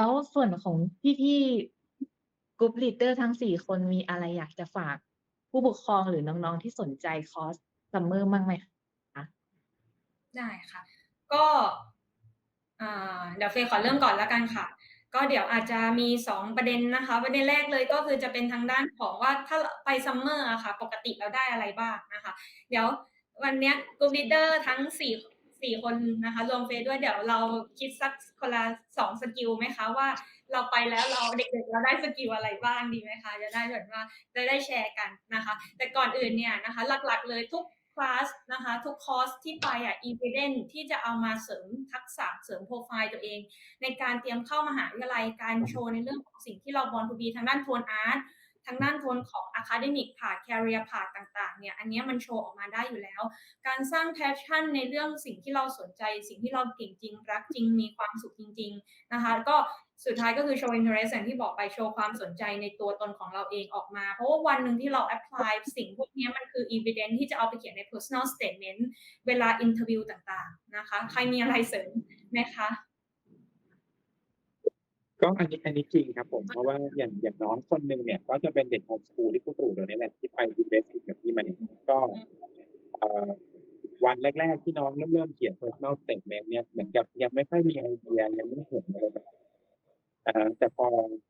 แล้วส่วนของพี่ๆ Group Leader ทั้ง4คนมีอะไรอยากจะฝากผู้ปกครองหรือน้องๆที่สนใจคอร์ส Summer บ้างไหมคะ?ได้ค่ะ ก็เดี๋ยวเฟย์ขอเริ่มก่อนแล้วกันค่ะ ก็เดี๋ยวอาจจะมี 2 ประเด็นนะคะ ประเด็นแรกเลยก็คือจะเป็นทางด้านของว่าถ้าไป Summer อะค่ะ ปกติเราได้อะไรบ้างนะคะ เดี๋ยววันนี้ย Group Leader ทั้ง4 4คนนะคะรวมเฟย์ด้วยเดี๋ยวเราคิดสักคนละ2สกิลไหมคะว่าเราไปแล้วเราเด็กๆเราได้สกิลอะไรบ้างดีไหมคะ?จะได้แบบว่าจะได้แชร์กันนะคะ แต่ก่อนอื่นเนี่ยนะคะ หลักๆเลยทุกคลาสนะคะทุกคอร์สที่ไปอะ Evidence ที่จะเอามาเสริมทักษะเสริมโพรไฟล์ตัวเอง ในการเตรียมเข้ามหาวิทยาลัยการโชว์ในเรื่องของสิ่งที่เรา born to be ทางด้านโทนอาร์ต ทางด้านโทนของ Academic Path Career Path ต่างๆเนี่ยอันนี้มันโชว์ออกมาได้อยู่แล้ว การสร้าง passion ในเรื่องสิ่งที่เราสนใจ สิ่งที่เราเก่งจริง รักจริงมีความสุขจริง ๆ นะคะ ก็สุดท้ายก็คือ show interest อย่างที่บอกไปโชว์ความสนใจในตัวตนของเราเองออกมา เพราะว่าวันหนึ่งที่เราแอปพลายสิ่งพวกนี้มันคือ Evidence ที่จะเอาไปเขียนใน Personal Statement เวลาอินเทอร์วิวต่างๆนะคะ ใครมีอะไรเสริมไหมคะ? ก็อันนี้อันนี้จริงครับผมเพราะว่าอย่างอย่างน้องคนหนึ่งเนี่ย ก็จะเป็นเด็ก Home School ที่ครูตู่เดี๋ยวนี้แหละที่ไป Basic กับพี่มาเนี่ยก็เอ่อวันแรก ๆ ที่น้องเริ่มๆเขียน Personal Statement เนี่ยเหมือนกับยังไม่ค่อยมีไอเดียยังไม่เห็นอะไรแบบเอ่อแต่พอ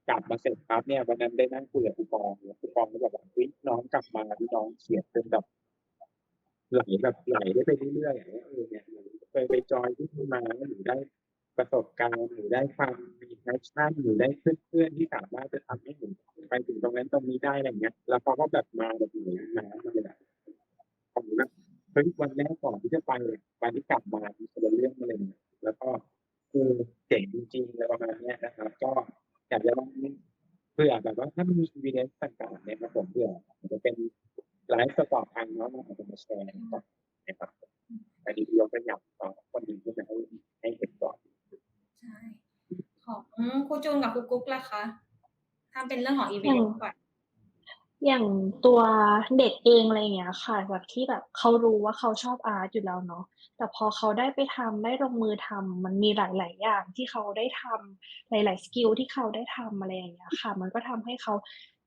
กลับมาเสร็จปั๊บเนี่ยวันนั้นได้นั่งคุยกับครูปองครูปองก็บอกว่า"เฮ้ยน้องกลับมานี่น้องเขียนเป็นแบบไหลแบบไหลได้ไปเรื่อยๆอะว่าเออเนี่ยหนูเคยไปจอยที่นี่มาแล้วหนูได้ประสบการณ์หนูได้ความมี passion หนูได้เพื่อนๆที่สามารถจะทำให้หนูไปถึงตรงนั้นตรงนี้ได้"อะไรเงี้ย แล้วเขาก็แบบมาแบบหนน้ำมาเลยอะผมแบบเฮ้ยวันแรกก่อนที่จะไปวันที่กลับมามันคนละเรื่องกันเลยนะแล้วก็เออเจ๋งจริงๆอะไรประมาณนี้นะครับ ก็อยากจะลองเผื่อแบบว่าถ้ามี Evidence ต่างๆเนี่ยครับผมเผื่อจะเป็นไลฟ์สปอร์ตทางเน้องๆอาจจะมาแชร์กันะครับอันนี้ยกตัวอย่างน้อคนหนึ่งขึ้นมาให้ให้เห็นก่อนใช่ ของครูจูนกับครูกุ๊กล่ะคะ?ถ้าเป็นเรื่องของอย่าง Evidence ก่อนอย่างตัวเด็กเองอะไรอย่างเงี้ยค่ะแบบที่แบบเขารู้ว่าเขาชอบอาร์ตอยู่แล้วเนาะแต่พอเขาได้ไปทำได้ลงมือทำมันมีหลาย ๆ อย่างที่เขาได้ทำหลาย ๆ สกิลที่เขาได้ทำอะไรอย่างเงี้ยค่ะ มันก็ทำให้เขา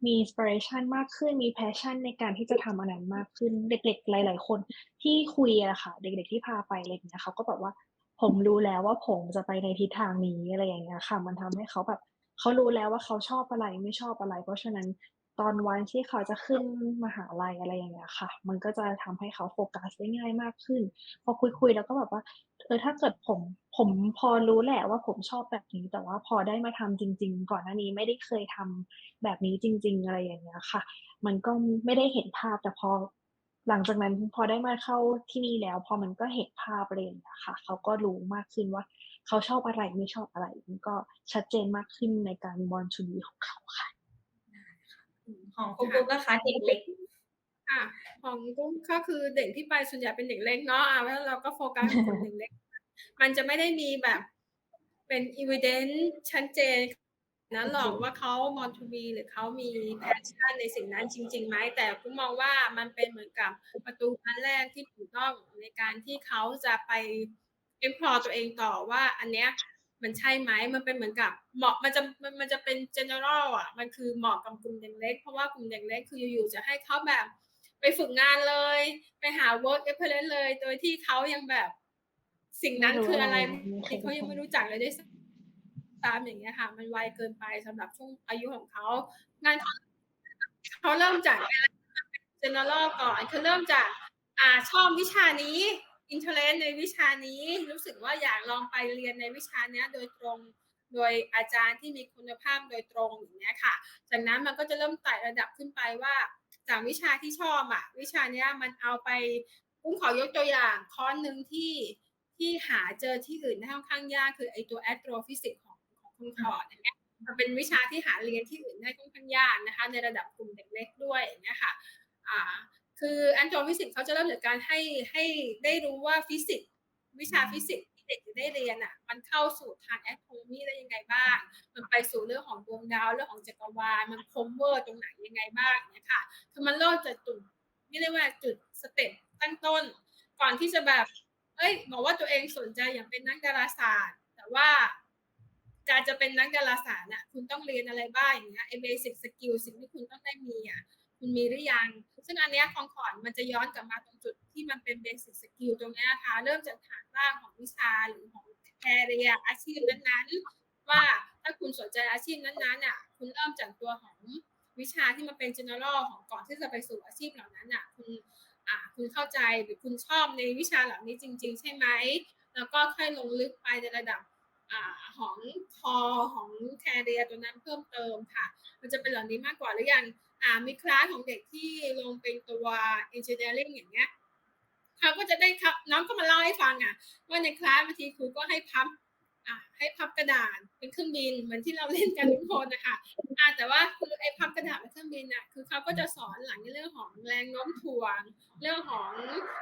มี inspiration มากขึ้นมี passion ในการที่จะทำอันนั้นมากขึ้นเด็ก ๆ หลาย ๆ คนที่คุยอะค่ะ เด็ก ๆ ที่พาไปอะไรอย่างเงี้ยเขาก็แบบว่า" ผมรู้แล้วว่าผมจะไปในทิศทางนี้"อะไรอย่างเงี้ยค่ะ มันทำให้เขาแบบ เขารู้แล้วว่าเขาชอบอะไรไม่ชอบอะไร เพราะฉะนั้นตอนวันที่เขาจะขึ้นมหาลัย อะไรอย่างเงี้ยค่ะ มันก็จะทำให้เขาโฟกัสได้ง่ายมากขึ้น พอคุย ๆ แล้วก็แบบว่า เออ ถ้าเกิดผม ผมพอรู้แหละว่าผมชอบแบบนี้ แต่ว่าพอได้มาทำจริง ๆ ก่อนหน้านี้ไม่ได้เคยทำแบบนี้จริง ๆ อะไรอย่างเงี้ยค่ะ มันก็ไม่ได้เห็นภาพ แต่พอ หลังจากนั้นพอได้มาเข้าที่นี่แล้ว พอมันก็เห็นภาพอะไรอย่างเงี้ยค่ะเขาก็รู้มากขึ้นว่าเขาชอบอะไรไม่ชอบอะไร มันก็ชัดเจนมากขึ้นในการ born to be ของเขาค่ะได้ค่ะอืมของครูกุ๊กล่ะคะเด็กเล็กค่ะของกุ๊กก็คือเด็กที่ไปส่วนใหญ่เป็นเด็กเล็กเนาะอาแล้วเราก็โฟกัสกับกลุ่มเด็กเล็ก มันจะไม่ได้มีแบบเป็น Evidence ชัดเจน นั้นหรอกว่าเขา born to be หรือเขามี passion ในสิ่งนั้นจริงๆไหมแต่กุ๊กมองว่ามันเป็นเหมือนกับประตูบานแรกที่ถูกต้องในการที่เขาจะไป explore ตัวเองต่อว่า อันเนี้ยมันใช่ไหมมันเป็นเหมือนกับเหมาะมันจะมันมันจะเป็น general อะมันคือเหมาะกับกลุ่มเด็กเล็ก เพราะว่ากลุ่มเด็กเล็กคืออยู่ๆจะให้เขาแบบไปฝึกงานเลย ไปหา work experience เลย โดยที่เขายังแบบสิ่งนั้นคืออะไรไรไม่เขายังไม่รู้จักเลยด้วยซ้ำ ตามอย่างเงี้ยค่ะ มันไวเกินไปสำหรับช่วงอายุของเขางั้นเขาเริ่มจาก general ก่อนคือเริ่มจากอ่าชอบวิชานี้ interest ในวิชานี้รู้สึกว่าอยากลองไปเรียนในวิชานี้โดยตรงโดยอาจารย์ที่มีคุณภาพโดยตรงอย่างเงี้ยค่ะ จากนั้นมันก็จะเริ่มไต่ระดับขึ้นไปว่าจากวิชาที่ชอบอะวิชาเนี้ยมันเอาไปกุ๊กขอยกตัวอย่างคอร์สหนึ่งที่ที่หาเจอที่อื่นได้ค่อนข้างยากคือไอตัว Astrophysics ของของ คุณพอร์ตอย่างเงี้ยมันเป็นวิชาที่หาเรียนที่อื่นได้ค่อนข้างยากนะคะ ในระดับกลุ่มเด็กเล็กด้วยอย่างเงี้ยค่ะอ่าคือ Astrophysics เขาจะเริ่มจากการให้ให้ได้รู้ว่าฟิสิกส์วิชาฟิสิกส์ที่เด็กจะได้เรียนน่ะมันเข้าสู่ทาง Astronomy ได้ยังไงบ้าง มันไปสู่เรื่องของดวงดาวเรื่องของจักรวาลมัน cover ตรงไหนยังไงบ้างเงี้ยค่ะคือมันเริ่มจากจุดไม่เรียกว่าจุดสเต็ปตั้งต้น ก่อนที่จะแบบเฮ้ยบอกว่าตัวเองสนใจอย่ากเป็นนักดาราศาสตร์ แต่ว่า การจะเป็นนักดาราศาสตร์น่ะคุณต้องเรียนอะไรบ้างอย่างเงี้ยไอเบสิกสกิลสิ่งที่คุณต้องได้มีอะคุณมีหรือยัง ซึ่งอันเนี้ยคองคอร์ดมันจะย้อนกลับมาตรงจุดที่มันเป็นเบสิกสกิลตรงเนี้ยค่ะเริ่มจากฐานรากของวิชาหรือของแคเรียอาชีพนั้นๆ ว่าถ้าคุณสนใจอาชีพนั้นๆน่ะคุณเริ่มจากตัวของวิชาที่มันเป็น general ของก่อนที่จะไปสู่อาชีพเหล่านั้นน่ะคุณอ่าคุณเข้าใจหรือคุณชอบในวิชาเหล่านี้จริง ๆ ใช่ไหมแล้วก็ค่อยลงลึกไปในระดับ อของคอของแคเรียตัวนั้นเพิ่มเติมค่ะ มันจะเป็นเหล่านี้มากกว่าหรือยังอ่ามีคลาสของเด็กที่ลงเป็นตัว engineering อย่างเงี้ยเขาก็จะได้ครับน้องก็มาเล่าให้ฟังอะว่าในคลาสบางทีครูก็ให้พับ อ่าให้พับกระดาษเป็นเครื่องบินเหมือนที่เราเล่นกันทุกคนนะคะอ่าแต่ว่าคือไอ้พับกระดาษเป็นเครื่องบินน่ะคือเขาก็จะสอนหลังในเรื่องของแรงโน้มถ่วง เรื่องของ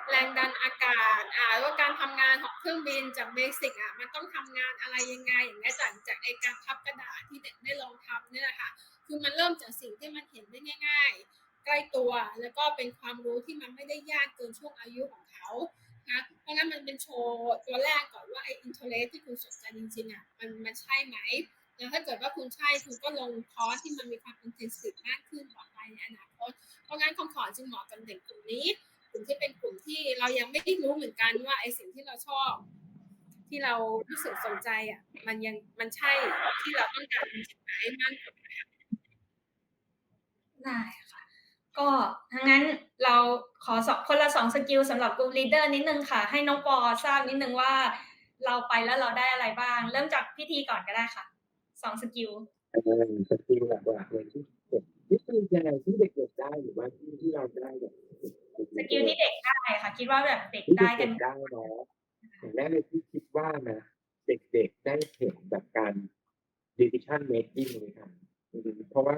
แรงดันอากาศอ่าว่าการทำงานของเครื่องบินจากเบสิกอะมันต้องทำงานอะไรยังไงอย่างเงี้ยจากจากไอ้การพับกระดาษที่เด็กได้ลองทำเนี่ยแหละค่ะคือมันเริ่มจากสิ่งที่มันเห็นได้ง่าย ๆ ใกล้ตัวแล้วก็เป็นความรู้ที่มันไม่ได้ยากเกินช่วงอายุของเขา นะเพราะงั้นมันเป็นโชว์ตัวแรกก่อนว่าไออินเทอร์เน็ตที่คุณสนใจจริงๆอะมันมันใช่ไหมแล้วถ้าเกิดว่าคุณใช่คุณก็ลงคอร์สที่มันมีความอินเทนซีฟมากขึ้นต่อไปในอนาคต เพราะงั้นคำขอจึงเหมาะกับเด็กกลุ่มนี้ กลุ่มที่เป็นกลุ่มที่เรายังไม่ได้รู้เหมือนกันว่าไอสิ่งที่เราชอบ ที่เรารู้สึกสนใจอะมันยังมันใช่ที่เราต้องการจริงไหมมากกว่าได้ค่ะ ก็ทั้างนั้นเราขอสองคนละสองสกิลสำหรับกลุ่มลีดเดอร์นิดนึงค่ะ ให้น้องปอทราบนิดนึงว่าเราไปแล้วเราได้อะไรบ้าง เริ่มจากพิธีก่อนก็ได้ค่ะสองสกิลเออสกิลหลักๆเลยที่เด็กที่คือยังไงที่เด็กๆได้หรือว่าที่ที่เราได้แบบสกิลที่เด็กได้ค่ะ คิดว่าแบบเด็กที่ได้เด็กันกๆได้เนาะอย่างแรกเลยที่คิดว่านะเด็กๆได้เห็นแบบการ decision making เลยครับอืมเพราะว่า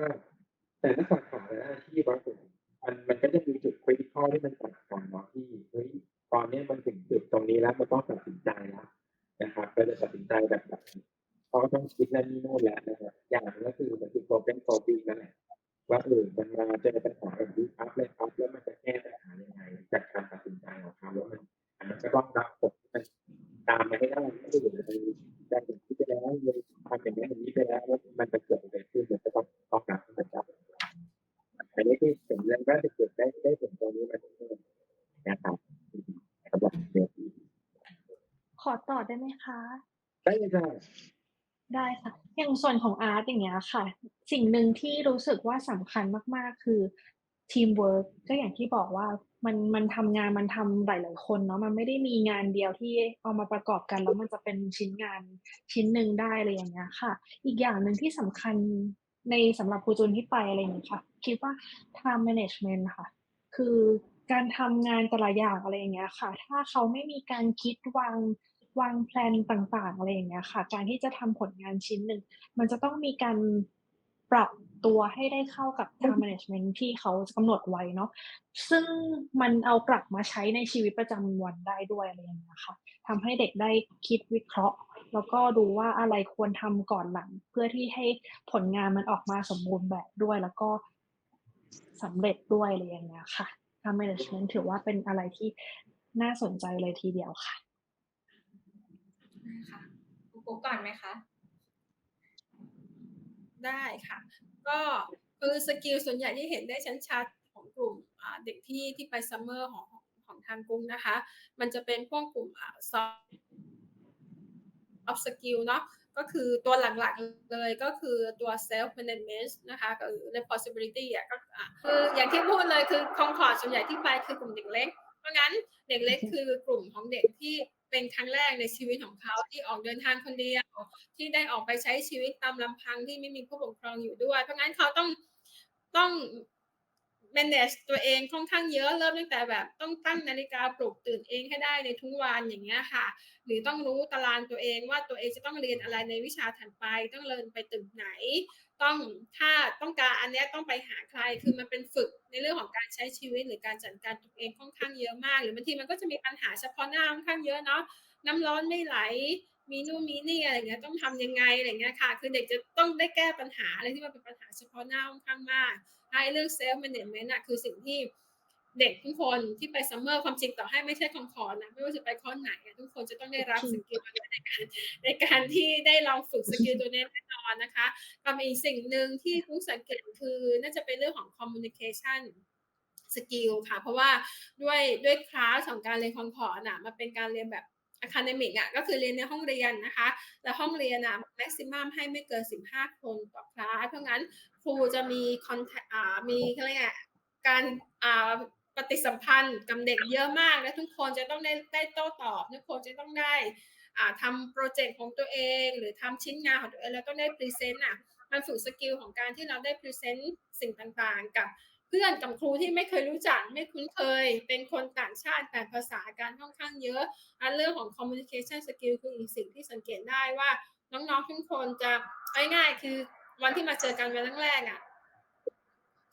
แต่ละสาขาและอาชีพว่าผมมันมัน ก็จะมีจุด critical ที่มันต่างกันเนาะที่เฮ้ยตอนนี้มันถึงจุดตรงนี้แล้วมันต้องตัดสินใจแล้วนะครับก็จะตัดสินใจแบบแบบเพราะต้องคิดนั่นนี่โน่นแล้วนะครับอย่างก็คือมันคือ problem solving นั่นแหละว่าเออมันมาเจอปัญหาแบบนี้ครับเลยครับแล้วมันจะแก้ปัญหายังไงจากการตัดสินใจของเขาแล้วมันอันก็ต้องรับผลที่มันตามมาให้ได้ก็คือ ได้ไหมคะได้เลยค่ะได้ค่ะ อย่างส่วนของอาร์ตอย่างเงี้ยค่ะ สิ่งหนึ่งที่รู้สึกว่าสำคัญมาก ๆ คือทีมเวิร์กก็อย่างที่บอกว่ามันมันทำงานมันทำหลาย ๆ คนเนาะมันไม่ได้มีงานเดียวที่เอามาประกอบกัน แล้วมันจะเป็นชิ้นงานชิ้นหนึ่งได้อะไรอย่างเงี้ยค่ะ อีกอย่างหนึ่งที่สำคัญในสำหรับครูจุนที่ไปอะไรอย่างเงี้ยค่ะ คิดว่า time management ค่ะ คือการทำงานแต่ละอย่างอะไรอย่างเงี้ยค่ะ ถ้าเขาไม่มีการคิดวาง วางแพลนต่างๆอะไรอย่างเงี้ยค่ะ การที่จะทำผลงานชิ้นหนึ่งมันจะต้องมีการปรับตัวให้ได้เข้ากับ time management ที่เขากำหนดไว้เนาะซึ่งมันเอากลับมาใช้ในชีวิตประจำวันได้ด้วยอะไรอย่างเงี้ยค่ะทำให้เด็กได้คิดวิเคราะห์ แล้วก็ดูว่าอะไรควรทำก่อนหลัง เพื่อที่ให้ผลงานมันออกมาสมบูรณ์แบบด้วย แล้วก็สำเร็จด้วยอะไรอย่างเงี้ยค่ะ time management ถือว่าเป็นอะไรที่น่าสนใจเลยทีเดียวค่ะ ค่ะครูโกก่อนไหมคะ ได้ค่ะ ก็คือสกิลส่วนใหญ่ที่เห็นได้ชั้นชัดของกลุ่มเด็กที่ที่ไปซัมเมอร์ของของทางกรุงนะคะ มันจะเป็นพวกกลุ่มอ่า soft skill เนาะก็คือตัวหลักๆเลยก็คือตัว self management นะคะก็คือ responsibility อะก็คืออย่างที่พูดเลยคือคองคอร์ดส่วนใหญ่ที่ไปคือกลุ่มเด็กเล็ก เพราะงั้นเด็กเล็กคือกลุ่มของเด็กที่ เป็นครั้งแรกในชีวิตของเขาที่ออกเดินทางคนเดียว ที่ได้ออกไปใช้ชีวิตตามลำพังที่ไม่มีผู้ปกครองอยู่ด้วย เพราะงั้นเขาต้องต้อง manage ตัวเองค่อนข้างเยอะเริ่มตั้งแต่แบบต้องตั้งนาฬิกาปลุกตื่นเองให้ได้ในทุกวันอย่างเงี้ยค่ะ หรือต้องรู้ตารางตัวเองว่าตัวเองจะต้องเรียนอะไรในวิชาถัดไป ต้องเรียนไปตึกไหน ต้องถ้าต้องการอันนี้ต้องไปหาใคร คือมันเป็นฝึกในเรื่องของการใช้ชีวิตหรือการจัดการตัวเองค่อนข้างเยอะมาก หรือบางทีมันก็จะมีปัญหาเฉพาะหน้าค่อนข้างเยอะเนาะน้ำร้อนไม่ไหล มีนู่นมีนี่อะไรเงี้ยต้องทำยังไงอะไรเงี้ยค่ะ คือเด็กจะต้องได้แก้ปัญหาอะไรที่มันเป็นปัญหาเฉพาะหน้าค่อนข้างมากไอ้เรื่องเซลฟ์แมネจเมนต์อะคือสิ่งที่ เด็กทุกคนที่ไปซัมเมอร์ความจริงต่อให้ไม่ใช่คอนคอร์สนะ ไม่ว่าจะไปคอร์สไหนอะทุกคนจะต้องได้รับสกิลตัวนี้ในการในการที่ได้ลองฝึกสกิลตัวนี้แน่นอนนะคะก็มีสิ่งหนึ่งที่ผู้สังเกตคือน่าจะเป็นเรื่องของ communication สกิลค่ะ เพราะว่าด้วยด้วยคลาสของการเรียนคอนคอร์สอะมันเป็นการเรียนแบบอะคาเดมิกอะก็คือเรียนในห้องเรียนนะคะและห้องเรียนอะแม็กซิมัมให้ไม่เกิน 15 คนต่อคลาสเพราะงั้นครูจะมีคอนแทคอ่ามีอะไรเงี้ยการอ่า ปฏิสัมพันธ์กับเด็กเยอะมาก และทุกคนจะต้องได้ได้โต้ตอบ ทุกคนจะต้องได้อ่าทำโปรเจกต์ของตัวเอง หรือทำชิ้นงานของตัวเองแล้วต้องได้พรีเซนต์อะมันฝึกสกิลของการที่เราได้พรีเซนต์สิ่งต่างๆ กับเพื่อนกับครูที่ไม่เคยรู้จักไม่คุ้นเคย เป็นคนต่างชาติแต่ภาษาการค่อนข้างเยอะอันเรื่องของ communication skill คืออีกสิ่งที่สังเกตได้ว่าน้องๆทุกคนจะง่ายๆคือวันที่มาเจอกันวันแรกๆอะ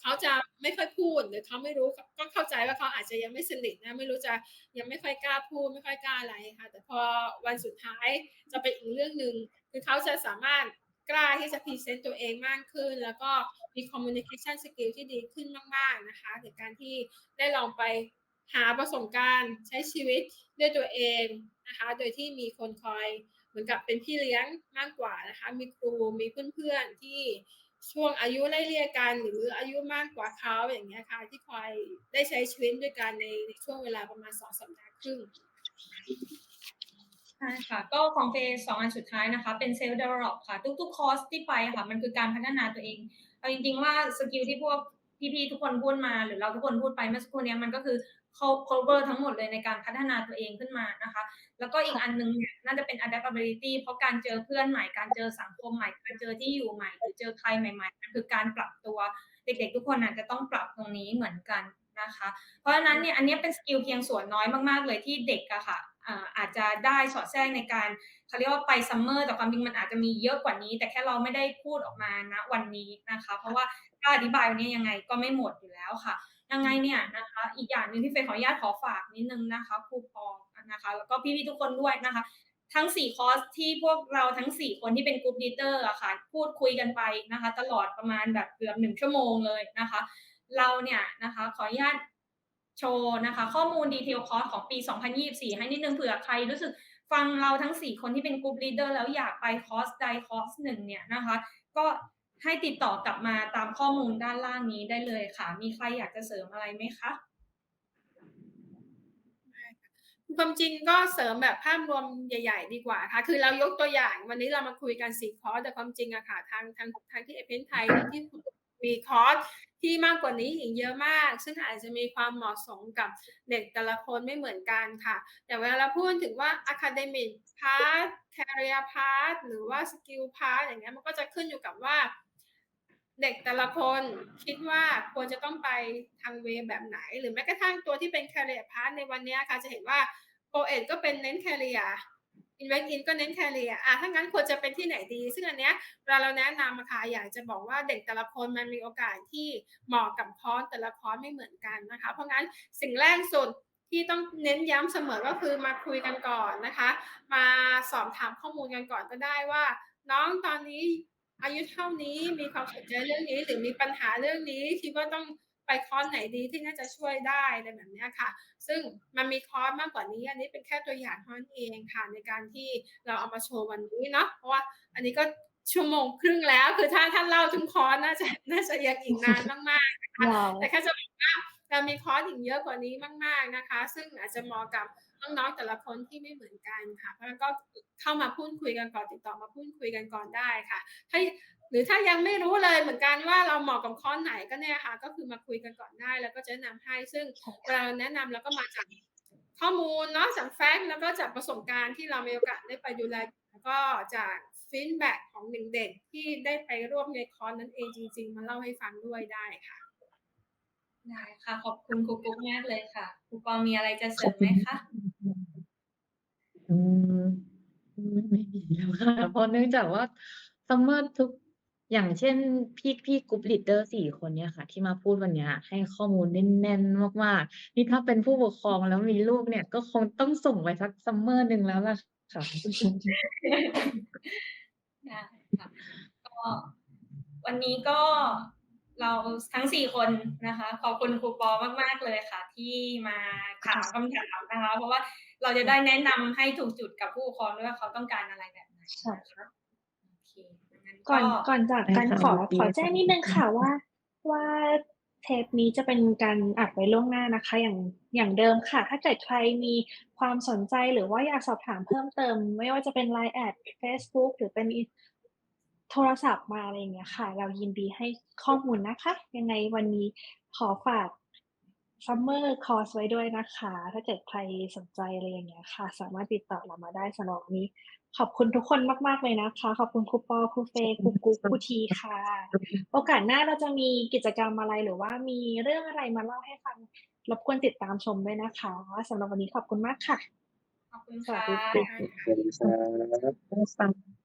เขาจะไม่ค่อยพูดหรือเขาไม่รู้ก็เข้าใจว่าเขาอาจจะยังไม่สนิทนะไม่รู้จะยังไม่ค่อยกล้าพูดไม่ค่อยกล้าอะไรค่ะ แต่พอวันสุดท้ายจะเป็นอีกเรื่องหนึ่งคือเขาจะสามารถกล้าที่จะพรีเซนต์ตัวเองมากขึ้น แล้วก็มี communication skill ที่ดีขึ้นมาก ๆนะคะในการที่ได้ลองไปหาประสบการณ์ใช้ชีวิตด้วยตัวเองนะคะ โดยที่มีคนคอยเหมือนกับเป็นพี่เลี้ยงมากกว่านะคะ มีครูมีเพื่อนๆที่ ช่วงอายุไล่เลี่ยกันหรืออายุมากกว่าเขาอย่างเงี้ยค่ะ ที่คอยได้ใช้ชีวิตด้วยกันในช่วงเวลาประมาณสองสัปดาห์ครึ่งใช่ค่ะ ก็ของเฟสสองอันสุดท้ายนะคะ เป็นเซลล์ develop ค่ะ ทุกๆคอร์สที่ไปค่ะ มันคือการพัฒนาตัวเองเอาจริงๆว่าสกิลที่พวกพี่ๆทุกคนพูดมาหรือเราทุกคนพูดไปเมื่อสักครู่นี้มันก็คือ cover ทั้งหมดเลยในการพัฒนาตัวเองขึ้นมานะคะ แล้วก็อีกอันหนึงเนี่ยน่าจะเป็น adaptability เพราะการเจอเพื่อนใหม่การเจอสังคมใหม่การเจอที่อยู่ใหม่ หรือเจอใครใหม่ๆมันคือการปรับตัวเด็กๆ ทุกคนอาจจะต้องปรับตรงนี้เหมือนกันนะคะ เพราะฉะนั้นเนี่ยอันนี้เป็นสกิลเพียงส่วนน้อยมากๆเลยที่เด็กอะค่ะอาอาจจะได้สอดแทรกในการเขาเรียกว่าไปซัมเมอร์แต่ความจริงมันอาจจะมีเยอะกว่านี้ แต่แค่เราไม่ได้พูดออกมาณวันนี้นะคะ เพราะว่าถ้าอธิบายวันนี้ยังไงก็ไม่หมดอยู่แล้วค่ะ ยังไงเนี่ยนะคะ อีกอย่างหนึ่งที่เฟยขออนุญาตขอฝากนิดนึงนะคะครูปองนะคะ แล้วก็พี่ๆทุกคนด้วยนะคะ ทั้งสี่คอร์สที่พวกเราทั้งสี่คนที่เป็นกรุ๊ปดีเตอร์อะค่ะพูดคุยกันไปนะคะ ตลอดประมาณแบบเกือบหนึ่งชั่วโมงเลยนะคะ เราเนี่ยนะคะ ขออนุญาตโชว์นะคะ ข้อมูลดีเทลคอร์สของปี 2024 ให้นิดนึงเผื่อใครรู้สึกฟังเราทั้ง 4 คนที่เป็นกลุ่มลีดเดอร์แล้วอยากไปคอร์สใดคอร์สหนึ่งเนี่ยนะคะ ก็ ให้ติดต่อกลับมาตามข้อมูลด้านล่างนี้ได้เลยค่ะ มีใครอยากจะเสริมอะไรไหมคะความจริงก็เสริมแบบภาพรวมใหญ่ ๆ ดีกว่าค่ะ คือเรายกตัวอย่างวันนี้เรามาคุยกันสี่คอร์สแต่ความจริงอะค่ะ ทางทางทางที่เอเพนไทยที่มีคอร์สที่มากกว่านี้อีกเยอะมาก ซึ่งอาจจะมีความเหมาะสมกับเด็กแต่ละคนไม่เหมือนกันค่ะ แต่เวลาเราพูดถึงว่า academic part career part หรือว่า skill part อย่างเงี้ยมันก็จะขึ้นอยู่กับว่า เด็กแต่ละคนคิดว่าควรจะต้องไปทางเวแบบไหน หรือแม้กระทั่งตัวที่เป็น career path ในวันนี้ค่ะจะเห็นว่า o อเอ็ก็เป็นเน้น career invest in ก็เน้น career อะถ้างั้นควรจะเป็นที่ไหนดี ซึ่งอันเนี้ยเวลาเราแนะนำอะค่ะอยากจะบอกว่าเด็กแต่ละคนมันมีโอกาสที่เหมาะกับคอร์สแต่ละคอร์สไม่เหมือนกันนะคะ เพราะงั้นสิ่งแรกสุดที่ต้องเน้นย้ำเสมอก็คือมาคุยกันก่อนนะคะ มาสอบถามข้อมูลกันก่อนก็ได้ว่า น้องตอนนี้ อายุเท่านี้มีความสนใจเรื่องนี้หรือมีปัญหาเรื่องนี้คิดว่าต้องไปคอร์สไหนดีที่น่าจะช่วยได้อะไรแบบเนี้ยค่ะ ซึ่งมันมีคอร์สมากกว่านี้ อันนี้เป็นแค่ตัวอย่างเท่านั้นเองค่ะในการที่เราเอามาโชว์วันนี้เนาะเพราะว่าอันนี้ก็ชั่วโมงครึ่งแล้ว คือถ้าท่านเล่าทุกคอร์สน่าจะน่าจะยังอีกนานมากๆนะคะว้าวแต่แค่จะบอกว่า เรามีคอร์สอีกเยอะกว่านี้มาก ๆนะคะ ซึ่งอาจจะเหมาะกับน้องๆแต่ละคนที่ไม่เหมือนกันค่ะเพราะฉะนั้นก็เข้ามาพูดคุยกันก่อนติดต่อมาพูดคุยกันก่อนได้ค่ะ ถ้าหรือถ้ายังไม่รู้เลยเหมือนกันว่าเราเหมาะกับคอร์สไหนก็เนี่ยค่ะ ก็คือมาคุยกันก่อนได้ แล้วก็จะแนะนำให้ซึ่งเวลาแนะนำแล้วก็มาจากข้อมูลเนาะจากแฟกต์แล้วก็จากประสบการณ์ที่เรามีโอกาสได้ไปดูแลแล้วก็จากฟีดแบ็ของหนึ่งเด็กที่ได้ไปร่วมในคอร์สนั้นเองจริง ๆ มาเล่าให้ฟังด้วยได้ค่ะ ได้ค่ะ ขอบคุณครูกุ๊กมากเลยค่ะครูปองมีอะไรจะเสริมไหมคะอืมไม่ไม่มีแล้วค่ะเพราะเนื่องจากว่าซัมเมอร์ทุกอย่างเช่นพี่พี่กรุ๊ปลีดเดอร์สี่คนเนี่ยค่ะ ที่มาพูดวันเนี้ยให้ข้อมูลแน่นๆมากๆ นี่ถ้าเป็นผู้ปกครองแล้วมีลูกเนี่ย ก็คงต้องส่งไปสักซัมเมอร์หนึ่งแล้วล่ะค่ะได้ค่ะก็วันนี้ก็ เราทั้งสี่คนนะคะ ขอบคุณครูปอมาก ๆ เลยค่ะ ที่มาถามคำถามนะคะ เพราะว่าเราจะได้แนะนำให้ถูกจุดกับผู้ปกครองด้วยว่าเขาต้องการอะไรแบบไหนใช่นะคะโอเคงั้นก่อนก่อนจากกันได้ค่ะขอดีขอแจ้งนิดนึงค่ะว่าว่าเทปนี้จะเป็นการอัดไว้ล่วงหน้านะคะ อย่างอย่างเดิมค่ะ ถ้าเกิดใครมีความสนใจหรือว่าอยากสอบถามเพิ่มเติม ไม่ว่าจะเป็น Line แอด Facebook หรือเป็น โทรศัพท์มาอะไรอย่างเงี้ยค่ะ เรายินดีให้ข้อมูลนะคะ ยังไงวันนี้ขอฝาก Summer Course ไว้ด้วยนะคะ ถ้าเกิดใครสนใจอะไรอย่างเงี้ยค่ะ สามารถติดต่อเรามาได้สำหรับวันนี้ ขอบคุณทุกคนมาก ๆ เลยนะคะ ขอบคุณครูปอครูเฟย์ครูกุ๊กครูทีค่ะ โอกาสหน้าเราจะมีกิจกรรมอะไรหรือว่ามีเรื่องอะไรมาเล่าให้ฟังรบกวนติดตามชมด้วยนะคะสำหรับวันนี้ขอบคุณมากค่ะ ขอบคุณสวัค่ะ